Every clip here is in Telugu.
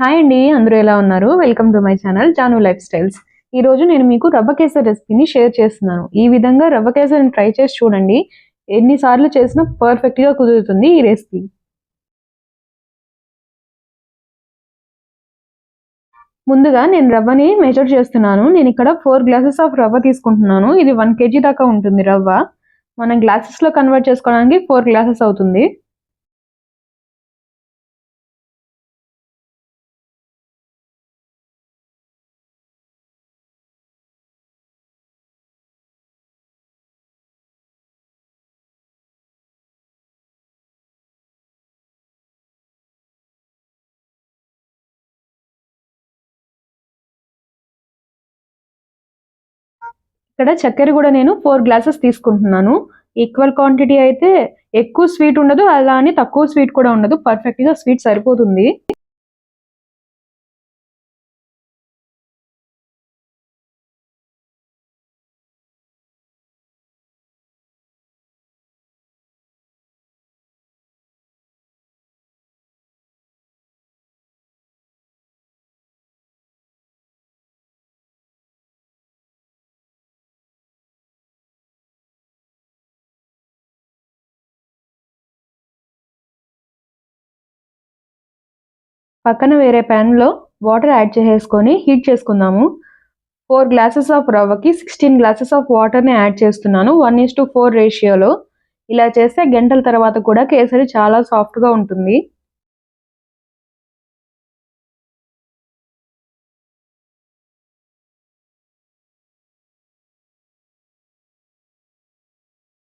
హాయ్ అండి అందరూ ఎలా ఉన్నారు? Welcome to my channel Janu lifestyles ఈ రోజు నేను మీకు రవ్వ కేసర్ రెసిపీని షేర్ చేస్తున్నాను. ఈ విధంగా రవ్వ కేసర్ని ట్రై చేసి చూడండి. ఎన్నిసార్లు చేసినా పర్ఫెక్ట్గా కుదురుతుంది ఈ రెసిపీ ముందుగా నేను రవ్వని మెజర్ చేస్తున్నాను. నేను ఇక్కడ ఫోర్ గ్లాసెస్ ఆఫ్ రవ్వ తీసుకుంటున్నాను. ఇది వన్ కేజీ దాకా ఉంటుంది రవ్వ. మనం గ్లాసెస్లో కన్వర్ట్ చేసుకోవడానికి ఫోర్ గ్లాసెస్ అవుతుంది. ఇక్కడ చక్కెర కూడా నేను ఫోర్ గ్లాసెస్ తీసుకుంటున్నాను. ఈక్వల్ క్వాంటిటీ అయితే ఎక్కువ స్వీట్ ఉండదు అలా అని తక్కువ స్వీట్ కూడా ఉండదు. పర్ఫెక్ట్గా స్వీట్ సరిపోతుంది. పక్కన వేరే ప్యాన్లో వాటర్ యాడ్ చేసేసుకొని హీట్ చేసుకుందాము. ఫోర్ గ్లాసెస్ ఆఫ్ రవ్వకి సిక్స్టీన్ గ్లాసెస్ ఆఫ్ వాటర్ని యాడ్ చేస్తున్నాను. వన్ ఈస్ టు ఫోర్ రేషియోలో. ఇలా చేస్తే గంటల తర్వాత కూడా కేసరి చాలా సాఫ్ట్గా ఉంటుంది.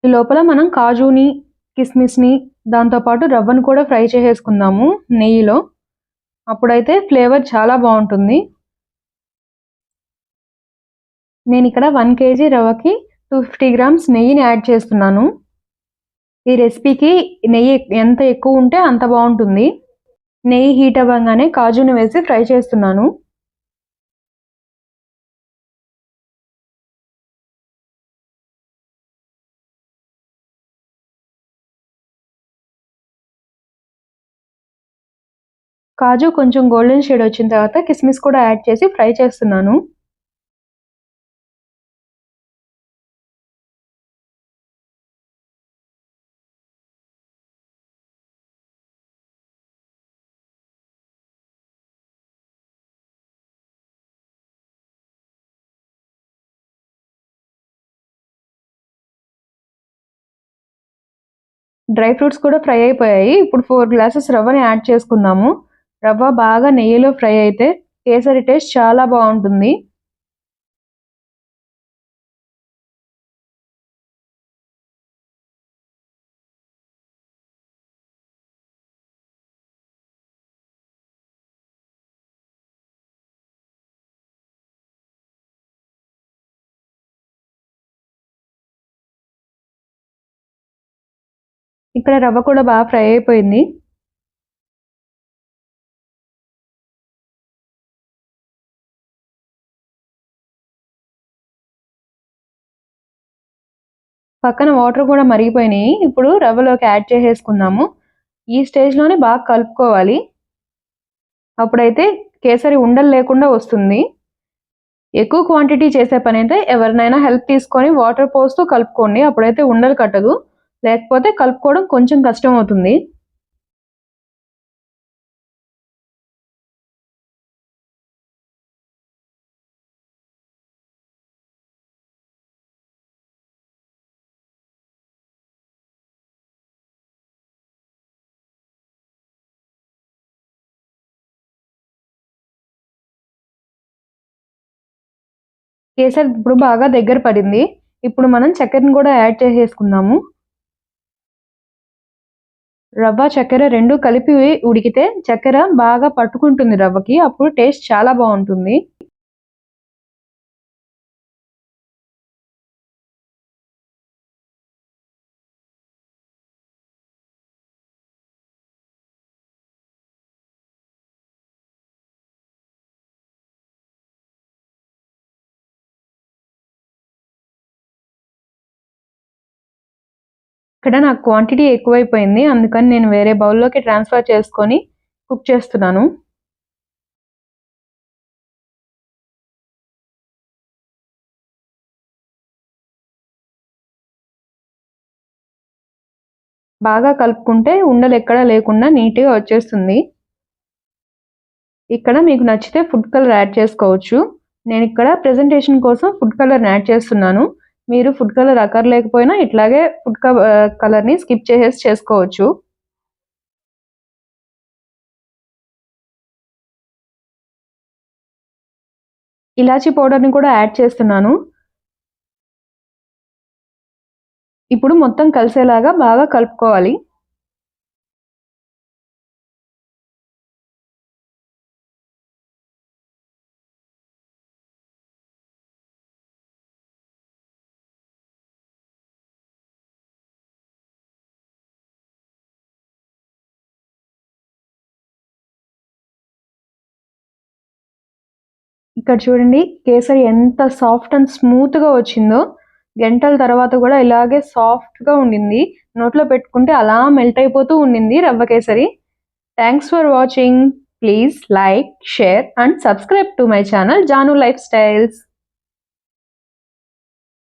ఈ లోపల మనం కాజుని కిస్మిస్ని దాంతోపాటు రవ్వను కూడా ఫ్రై చేసేసుకుందాము. నెయ్యిలో. అప్పుడైతే ఫ్లేవర్ చాలా బాగుంటుంది. నేను ఇక్కడ వన్ కేజీ రవ్వకి టూ ఫిఫ్టీ గ్రామ్స్ నెయ్యిని యాడ్ చేస్తున్నాను. ఈ రెసిపీకి నెయ్యి ఎంత ఎక్కువ ఉంటే అంత బాగుంటుంది. నెయ్యి హీట్ అవ్వగానే కాజుని వేసి ఫ్రై చేస్తున్నాను. కాజు కొంచెం గోల్డెన్ షేడ్ వచ్చిన తర్వాత కిస్మిస్ కూడా యాడ్ చేసి ఫ్రై చేస్తున్నాను. డ్రై ఫ్రూట్స్ కూడా ఫ్రై అయిపోయాయి. ఇప్పుడు ఫోర్ గ్లాసెస్ రవ్వని యాడ్ చేసుకుందాము. రవ్వ బాగా నెయ్యిలో ఫ్రై అయితే కేసరి టేస్ట్ చాలా బాగుంటుంది. ఇక్కడ రవ్వ కూడా బాగా ఫ్రై అయిపోయింది. పక్కన వాటర్ కూడా మరిగిపోయినాయి. ఇప్పుడు రవ్వలోకి యాడ్ చేసేసుకుందాము. ఈ స్టేజ్లోనే బాగా కలుపుకోవాలి. అప్పుడైతే కేసరి ఉండలు లేకుండా వస్తుంది. ఎక్కువ క్వాంటిటీ చేసే పని అయితే ఎవరినైనా హెల్ప్ తీసుకొని వాటర్ పోస్తూ కలుపుకోండి. అప్పుడైతే ఉండలు కట్టదు. లేకపోతే కలుపుకోవడం కొంచెం కష్టం అవుతుంది కేసరి ఇప్పుడు బాగా దగ్గర పడింది. ఇప్పుడు మనం చక్కెరను కూడా యాడ్ చేసేసుకుందాము. రవ్వ చక్కెర రెండు కలిపి ఉడికితే చక్కెర బాగా పట్టుకుంటుంది రవ్వకి. అప్పుడు టేస్ట్ చాలా బాగుంటుంది. ఇక్కడ నాకు క్వాంటిటీ ఎక్కువైపోయింది. అందుకని నేను వేరే బౌల్లోకి ట్రాన్స్ఫర్ చేసుకొని కుక్ చేస్తున్నాను. బాగా కలుపుకుంటే ఉండలు ఎక్కడా లేకుండా నీట్గా వచ్చేస్తుంది. ఇక్కడ మీకు నచ్చితే ఫుడ్ కలర్ యాడ్ చేసుకోవచ్చు. నేను ఇక్కడ ప్రెజెంటేషన్ కోసం ఫుడ్ కలర్ యాడ్ చేస్తున్నాను. మీరు ఫుడ్ కలర్ అక్కర్లేకపోయినా ఇట్లాగే ఫుడ్ కలర్ని స్కిప్ చేసేసి చేసుకోవచ్చు. ఇలాచీ పౌడర్ని కూడా యాడ్ చేస్తున్నాను. ఇప్పుడు మొత్తం కలిసేలాగా బాగా కలుపుకోవాలి. ఇక్కడ చూడండి కేసరి ఎంత సాఫ్ట్ అండ్ స్మూత్గా వచ్చిందో. గంటల తర్వాత కూడా ఇలాగే సాఫ్ట్గా ఉండింది. నోట్లో పెట్టుకుంటే అలా మెల్ట్ అయిపోతూ ఉండింది rava kesari. Thanks for watching please like share and subscribe to my channel Janu lifestyles